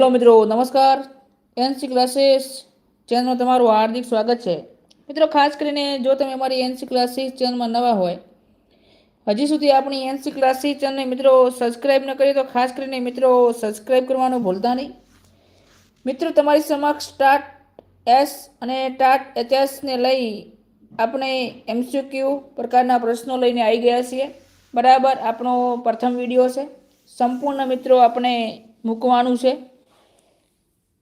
Hello મિત્રો, નમસ્કાર. NC classes ચેનલમાં તમારું હાર્દિક સ્વાગત છે. મિત્રો, ખાસ કરીને જો તમે અમારી એનસી ક્લાસીસ ચેનલમાં નવા હોય, હજી સુધી આપણી એનસી ક્લાસીસ ચેનલને મિત્રો સબસ્ક્રાઈબ ન કરીએ તો ખાસ કરીને મિત્રો સબસ્ક્રાઈબ કરવાનું ભૂલતા નહીં. મિત્રો, તમારી સમક્ષ સ્ટાર્ટ એસ અને ટાટ એચએસને લઈ આપણે એમસીક્યુ પ્રકારના પ્રશ્નો લઈને આવી ગયા છીએ. બરાબર, આપણો પ્રથમ વીડિયો છે. સંપૂર્ણ મિત્રો આપણે મૂકવાનું છે.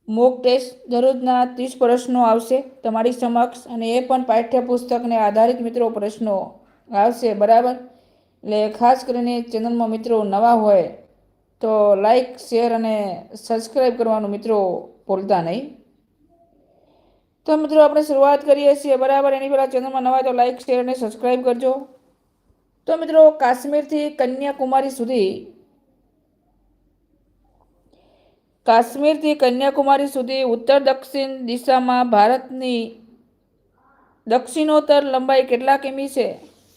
મોક ટેસ્ટ દરરોજના ત્રીસ પ્રશ્નો આવશે. તમારી સમક્ષ અને એ પણ પાઠ્યપુસ્તકને આધારિત મિત્રો પ્રશ્નો આવશે, બરાબર? એટલે ખાસ કરીને ચેનલમાં મિત્રો નવા હોય તો લાઈક, શેર અને સબસ્ક્રાઈબ કરવાનું મિત્રો ભૂલતા નહીં. તો મિત્રો આપણે શરૂઆત કરીએ છીએ, બરાબર? એની પહેલાં ચેનલમાં નવા તો લાઈક, શેર અને સબસ્ક્રાઈબ કરજો. તો મિત્રો કાશ્મીરથી કન્યાકુમારી સુધી કાશ્મીરથી કન્યાકુમારી સુધી ઉત્તર દક્ષિણ દિશામાં ભારતની દક્ષિણોત્તર લંબાઈ કેટલા કિમી છે?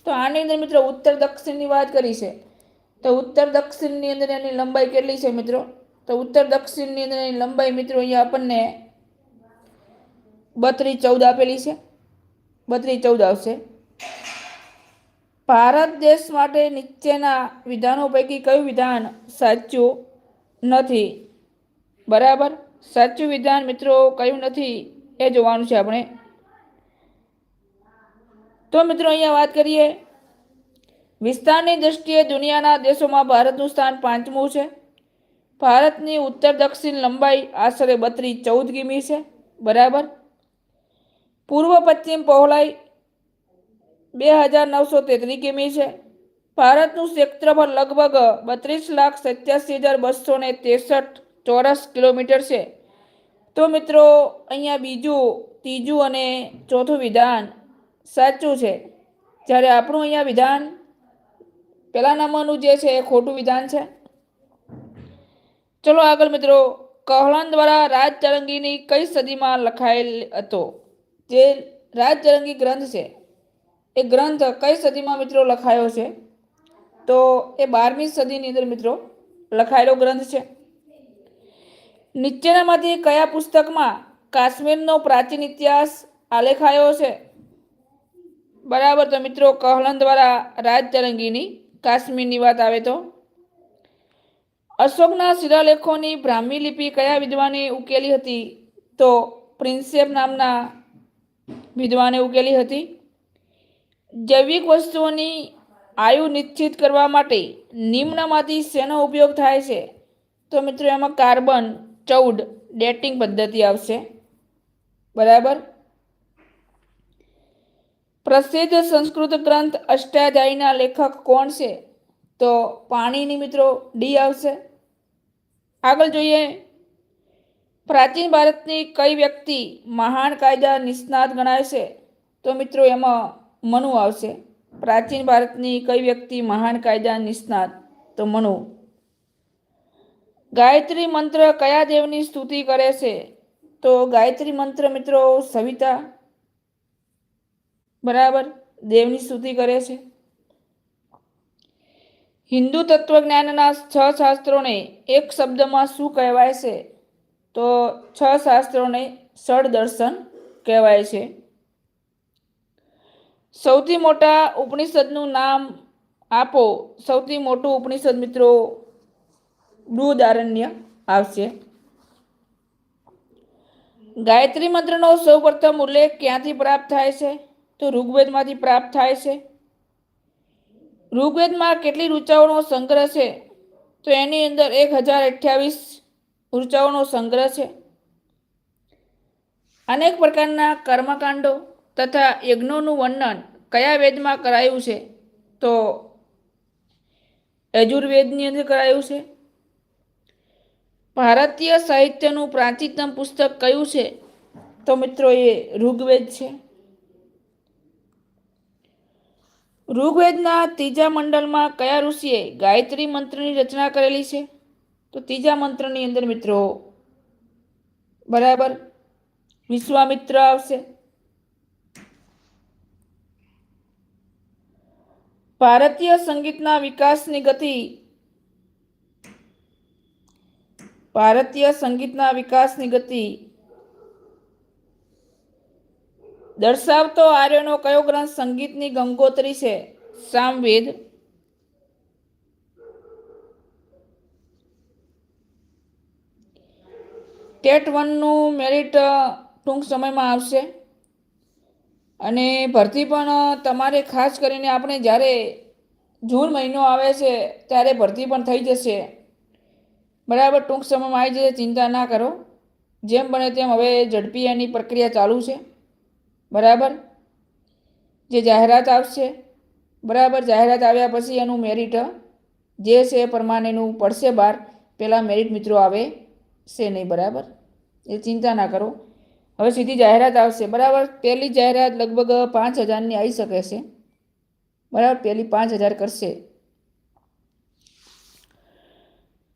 તો આની અંદર મિત્રો ઉત્તર દક્ષિણની વાત કરી છે. તો ઉત્તર દક્ષિણની અંદર એની લંબાઈ કેટલી છે મિત્રો? તો ઉત્તર દક્ષિણની અંદર એની લંબાઈ મિત્રો અહીંયા આપણને બત્રીસ ચૌદ આપેલી છે. બત્રીસ ચૌદ આવશે. ભારત દેશ માટે નીચેના વિધાનો પૈકી કયું વિધાન સાચું નથી? બરાબર? સાચું વિધાન મિત્રો કયું નથી એ જોવાનું છે આપણે. તો મિત્રો અહીંયા વાત કરીએ. વિસ્તારની દ્રષ્ટિએ દુનિયાના દેશોમાં ભારતનું સ્થાન પાંચમું છે. ભારતની ઉત્તર દક્ષિણ લંબાઈ આશરે બત્રીસ ચૌદ કિમી છે. બરાબર? પૂર્વ પશ્ચિમ પહોળાઈ બે હજાર નવસો તેત્રીસ કિમી છે. ભારતનું ક્ષેત્રફળ લગભગ બત્રીસ લાખ સત્યાસી હજાર બસો ને ત્રેસઠ ચોરસ કિલોમીટર છે. તો મિત્રો, અહીંયા બીજું, ત્રીજું અને ચોથું વિધાન સાચું છે. જ્યારે આપણું અહીંયા વિધાન પહેલા નંબરનું જે છે, એ ખોટું વિધાન છે. ચલો આગળ મિત્રો, કહલન દ્વારા રાજ તરંગીની કઈ સદીમાં લખાયેલ હતો? જે રાજચરંગી ગ્રંથ છે. એ ગ્રંથ કઈ સદીમાં મિત્રો લખાયો છે? તો એ બારમી સદીની અંદર મિત્રો લખાયેલો ગ્રંથ છે. નીચેનામાંથી કયા પુસ્તકમાં કાશ્મીરનો પ્રાચીન ઇતિહાસ આલેખાયો છે? બરાબર, તો મિત્રો કહલન દ્વારા રાજ તરંગીની કાશ્મીરની વાત આવે તો? અશોકના શિલાલેખોની બ્રાહ્મી લિપિ કયા વિદ્વાને ઉકેલી હતી? તો પ્રિન્સેપ નામના વિદ્વાને ઉકેલી હતી. જૈવિક વસ્તુઓની આયુ નિશ્ચિત કરવા માટે નિમ્નમાંથી શેનો ઉપયોગ થાય છે? તો મિત્રો એમાં કાર્બન ચૌદ ડેટિંગ પદ્ધતિ આવશે. બરાબર? પ્રસિદ્ધ સંસ્કૃત ગ્રંથ અષ્ટાધ્યાયીના લેખક કોણ છે? તો પાણીની મિત્રો ડી આવશે. આગળ જોઈએ. પ્રાચીન ભારતની કઈ વ્યક્તિ મહાન કાયદા નિષ્ણાત ગણાય છે? તો મિત્રો એમાં મનુ આવશે. પ્રાચીન ભારતની કઈ વ્યક્તિ મહાન કાયદા નિષ્ણાત? તો મનુ. ગાયત્રી મંત્ર કયા દેવની સ્તુતિ કરે છે? તો ગાયત્રી મંત્ર મિત્રો સવિતા. બરાબર? દેવની સ્તુતિ કરે છે. હિન્દુ તત્વજ્ઞાનના છ શાસ્ત્રોને એક શબ્દમાં શું કહેવાય છે? તો છ શાસ્ત્રોને દર્શન કહેવાય છે. સૌથી મોટા ઉપનિષદનું નામ આપો. સૌથી મોટું ઉપનિષદ મિત્રો બૃહદારણ્ય આવશે. ગાયત્રી મંત્રનો સૌ પ્રથમ ઉલ્લેખ ક્યાંથી પ્રાપ્ત થાય છે? તો ઋગ્વેદમાંથી પ્રાપ્ત થાય છે. ઋગ્વેદમાં કેટલી ઋચાઓનો સંગ્રહ છે? તો એની અંદર એક હજાર અઠ્યાવીસ ઋચાઓનો સંગ્રહ છે. અનેક પ્રકારના કર્મકાંડો તથા યજ્ઞોનું વર્ણન કયા વેદમાં કરાયું છે? તો યજુર્વેદની અંદર કરાયું છે. ભારતીય સાહિત્યનું પ્રાચીનતમ પુસ્તક કયું છે? તો મિત્રો એ ઋગ્વેદ છે. ઋગ્વેદના ત્રીજા મંડળમાં કયા ઋષિએ ગાયત્રી મંત્રની રચના કરેલી છે? તો ત્રીજા મંત્રની અંદર મિત્રો બરાબર વિશ્વામિત્ર આવશે. ભારતીય સંગીતના વિકાસની ગતિ ભારતીય સંગીતના વિકાસની ગતિ દર્શાવતો આર્યનો કયો ગ્રંથ સંગીતની ગંગોત્રી છે? સામવેદ. ટેટ વનનું મેરિટ ટૂંક સમયમાં આવશે. અને ભરતી પણ તમારે ખાસ કરીને આપણે જ્યારે જૂન મહિનો આવે છે, ત્યારે ભરતી પણ થઈ જશે. બરાબર, ટૂંક સમયમાં આવી જશે ચિંતા ના કરો. જેમ બને તેમ હવે ઝડપી એની પ્રક્રિયા ચાલુ છે. બરાબર? જે જાહેરાત આવશે, બરાબર, જાહેરાત આવ્યા પછી એનું મેરિટ જે છે એ પ્રમાણેનું પડશે બહાર. પહેલાં મેરિટ મિત્રો આવે, છે નહીં, બરાબર? એ ચિંતા ના કરો. હવે સીધી જાહેરાત આવશે, બરાબર? પહેલી જાહેરાત લગભગ પાંચ હજારની આવી શકે છે. બરાબર? પહેલી પાંચ હજાર કરશે.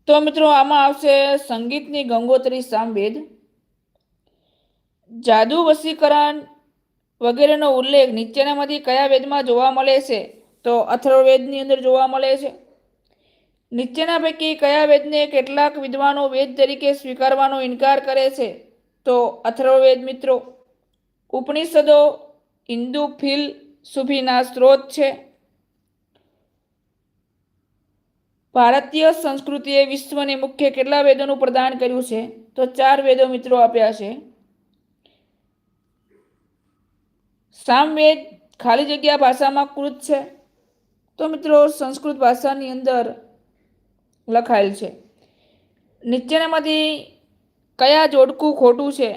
તો મિત્રો, આમાં આવશે સંગીતની ગંગોત્રી સામવેદ જાદુ વસીકરણ વગેરેનો ઉલ્લેખ નીચેનામાંથી કયા વેદમાં જોવા મળે છે? તો અથર્વવેદની અંદર જોવા મળે છે. નીચેના પૈકી કયા વેદને કેટલાક વિદ્વાનો વેદ તરીકે સ્વીકારવાનો ઇનકાર કરે છે? તો અથર્વવેદ મિત્રો, ઉપનિષદો હિન્દુ, ફિલ સુફીના સ્ત્રોત છે. ભારતીય સંસ્કૃતિએ વિશ્વને મુખ્ય કેટલા વેદોનું પ્રદાન કર્યું છે? તો ચાર વેદો મિત્રો આપ્યા છે. સામવેદ ખાલી જગ્યા ભાષામાં કૃત છે. તો મિત્રો સંસ્કૃત ભાષાની અંદર લખાયેલ છે. નીચેનામાંથી કયા જોડકું ખોટું છે?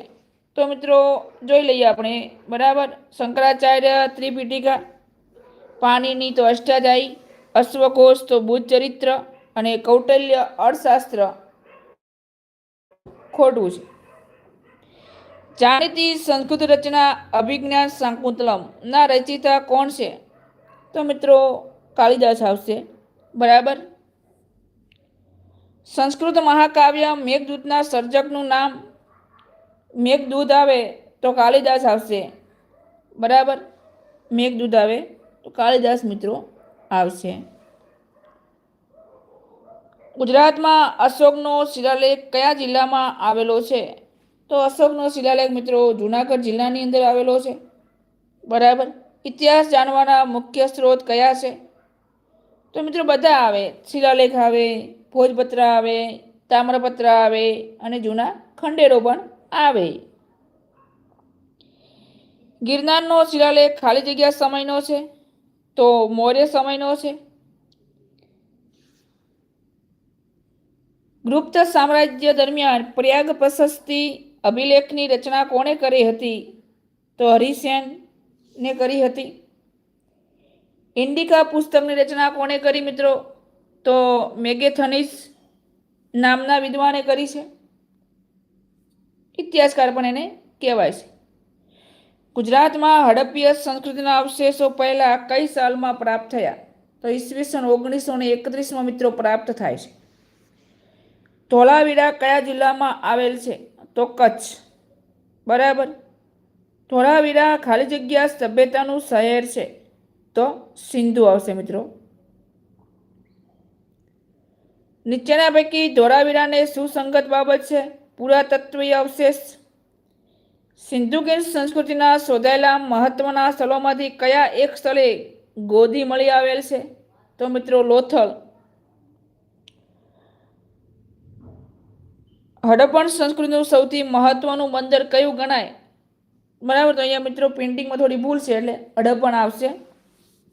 તો મિત્રો જોઈ લઈએ આપણે. બરાબર? શંકરાચાર્ય, ત્રિપીટિકા, પાણીની તો અષ્ટાધ્યાયી અશ્વકોશ તો બુદ્ધ ચરિત્ર અને કૌટલ્ય અર્થશાસ્ત્ર ખોટું છે. જાણીતી સંસ્કૃત રચના અભિજ્ઞાન શાકુંતલમ ના રચિતા કોણ છે? તો મિત્રો કાલિદાસ આવશે. બરાબર? સંસ્કૃત મહાકાવ્ય મેઘદૂતના સર્જકનું નામ મેઘદૂત આવે તો કાલિદાસ આવશે. બરાબર? મેઘદૂત આવે તો કાલિદાસ મિત્રો આવશે. ગુજરાતમાં અશોકનો શિલાલેખ કયા જિલ્લામાં આવેલો છે? તો અશોકનો શિલાલેખ મિત્રો જુનાગઢ જિલ્લાની અંદર આવેલો છે. બરાબર? ઇતિહાસ જાણવાના મુખ્ય સ્ત્રોત કયા છે? તો મિત્રો બધા આવે. શિલાલેખ આવે, ભોજપત્ર આવે, તામ્રપત્ર આવે અને જૂના ખંડેરો પણ આવે. ગિરનારનો શિલાલેખ ખાલી જગ્યા સમયનો છે. તો મૌર્ય સમયનો છે? ગુપ્ત સામ્રાજ્ય દરમિયાન પ્રયાગ પ્રશસ્તિ અભિલેખની રચના કોણે કરી હતી? તો હરિસેનને કરી હતી. ઇન્ડિકા પુસ્તકની રચના કોણે કરી મિત્રો? તો મેગેથનિસ નામના વિદ્વાને કરી છે. ઇતિહાસકાર પણ એને કહેવાય છે. ગુજરાતમાં હડપ્પીય સંસ્કૃતિના અવશેષો પહેલાં કઈ સાલમાં પ્રાપ્ત થયા? તો ઈસવીસન ઓગણીસો ને એકત્રીસમાં મિત્રો પ્રાપ્ત થાય છે. ધોળાવીરા કયા જિલ્લામાં આવેલ છે? તો કચ્છ. બરાબર? ધોળાવીરા ખાલી જગ્યા સભ્યતાનું શહેર છે. તો સિંધુ આવશે મિત્રો. નીચેના પૈકી ધોળાવીરાને સુસંગત બાબત છે પુરાતત્વીય અવશેષ. સિંધુ ગીર સંસ્કૃતિના શોધાયેલા મહત્વના સ્થળોમાંથી કયા એક સ્થળે ગોદી મળી આવેલ છે? તો મિત્રો લોથલ. હડપણ સંસ્કૃતિનું સૌથી મહત્વનું મંદિર કયું ગણાય? બરાબર, તો અહીંયા મિત્રો પેઇન્ટિંગમાં થોડી ભૂલ છે, એટલે હડપણ આવશે,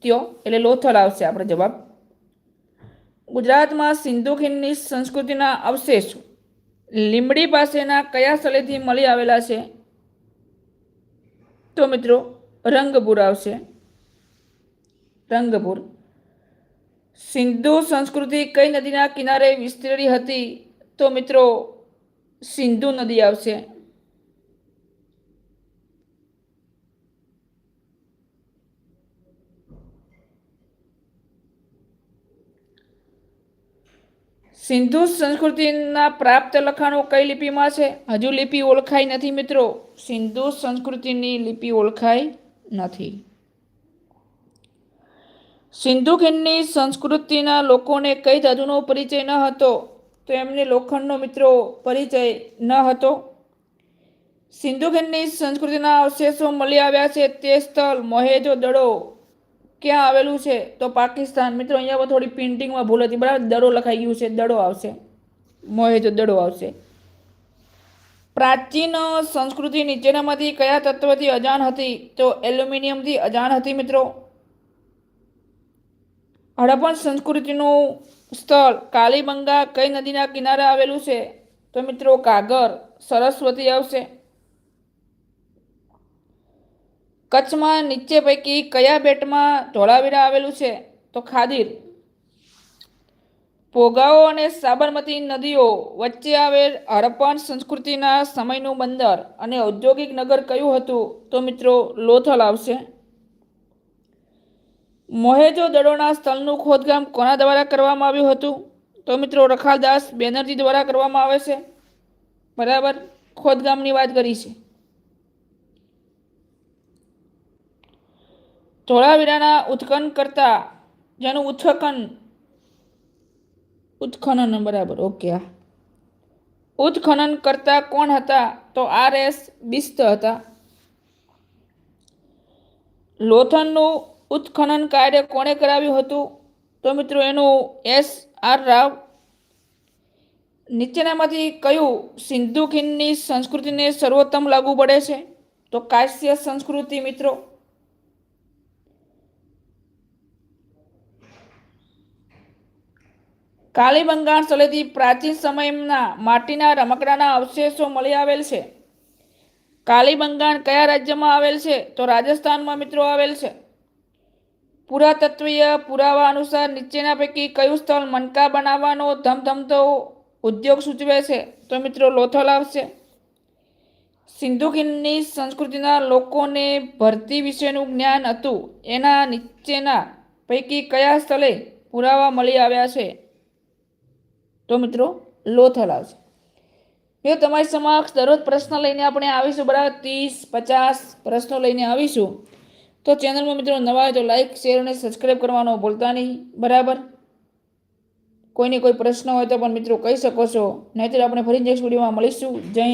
ત્યો, એટલે લોથલ આવશે આપણે જવાબ. ગુજરાતમાં સિંધુ ખીણની સંસ્કૃતિના અવશેષ લીમડી પાસેના કયા સ્થળેથી મળી આવેલા છે? તો મિત્રો, રંગપુર આવશે. રંગપુર. સિંધુ સંસ્કૃતિ કઈ નદીના કિનારે વિસ્તરેલી હતી? તો મિત્રો, સિંધુ નદી આવશે. સિંધુ સંસ્કૃતિના પ્રાપ્ત લખાણો કઈ લિપિમાં છે? હજુ લિપિ ઓળખાઈ નથી મિત્રો. સિંધુ સંસ્કૃતિની લિપિ ઓળખાઈ નથી. સિંધુ ખીણની સંસ્કૃતિના લોકોને કઈ ધાતુનો પરિચય ન હતો? તો એમને લોખંડનો મિત્રો પરિચય ન હતો. સિંધુ ખીણની સંસ્કૃતિના અવશેષો મળી આવ્યા છે તે સ્થળ મોહેજો દડો ક્યાં આવેલું છે? તો પાકિસ્તાન. મિત્રો, અહીંયા થોડી પ્રિન્ટિંગમાં ભૂલ હતી. બરાબર? દડો લખાઈ ગયું છે. દડો આવશે. મોહેજો દડો આવશે. પ્રાચીન સંસ્કૃતિ નીચેનામાંથી કયા તત્વથી અજાણ હતી? તો એલ્યુમિનિયમથી અજાણ હતી, મિત્રો. હડપ્પન સંસ્કૃતિનું સ્થળ કાલીબંગા કઈ નદીના કિનારે આવેલું છે? તો મિત્રો, કાગર. સરસ્વતી આવશે. કચ્છમાં નીચે પૈકી કયા બેટમાં ધોળાવીરા આવેલું છે? તો ખાદીર. પોગાઓ અને સાબરમતી નદીઓ વચ્ચે આવેલ હડપ્પન સંસ્કૃતિના સમયનું બંદર અને ઔદ્યોગિક નગર કયું હતું? તો મિત્રો, લોથલ આવશે. મોહેજો દડોના સ્થળનું ખોદકામ કોના દ્વારા કરવામાં આવ્યું હતું? તો મિત્રો, રખાલદાસ બેનર્જી દ્વારા કરવામાં આવે છે. બરાબર? ખોદકામની વાત કરી છે. ધોળાવીરાના ઉત્ખન કરતા જેનું ઉત્ખનન ઉત્ખનન બરાબર, ઓકે આ ઉત્ખનન કરતા કોણ હતા? તો આર એસ બિસ્ત હતા. લોથનનું ઉત્ખનન કાર્ય કોણે કરાવ્યું હતું? તો મિત્રો એનું એસ આર રાવ નીચેનામાંથી કયું સિંધુ ખીણની સંસ્કૃતિને સર્વોત્તમ લાગુ પડે છે? તો કાશ્ય સંસ્કૃતિ મિત્રો. કાલીબંગાળ સ્થળેથી પ્રાચીન સમયના માટીના રમકડાના અવશેષો મળી આવેલ છે. કાલીબંગાળ કયા રાજ્યમાં આવેલ છે તો રાજસ્થાનમાં મિત્રો આવેલ છે. પુરાતત્વીય પુરાવા અનુસાર નીચેના પૈકી કયું સ્થળ મનકા બનાવવાનો ધમધમતો ઉદ્યોગ સૂચવે છે તો મિત્રો લોથલ આવશે. સિંધુ સંસ્કૃતિના લોકોને ભરતી વિશેનું જ્ઞાન હતું. એના નીચેના પૈકી કયા સ્થળે પુરાવા મળી આવ્યા છે? તો મિત્રો લોથલ આવશે મિત્રો તમારી સમક્ષ દરરોજ પ્રશ્ન લઈને આપણે આવીશું, બરાબર ત્રીસ, પચાસ પ્રશ્નો લઈને આવીશું, તો ચેનલમાં મિત્રો નવા હોય તો લાઈક શેર અને સબસ્ક્રાઈબ કરવાનો ભૂલતા નહીં, બરાબર? કોઈને કોઈ પ્રશ્ન હોય તો પણ મિત્રો કહી શકો છો. નહીંતર આપણે ફરી નેક્સ્ટ વિડીયોમાં મળીશું. જય.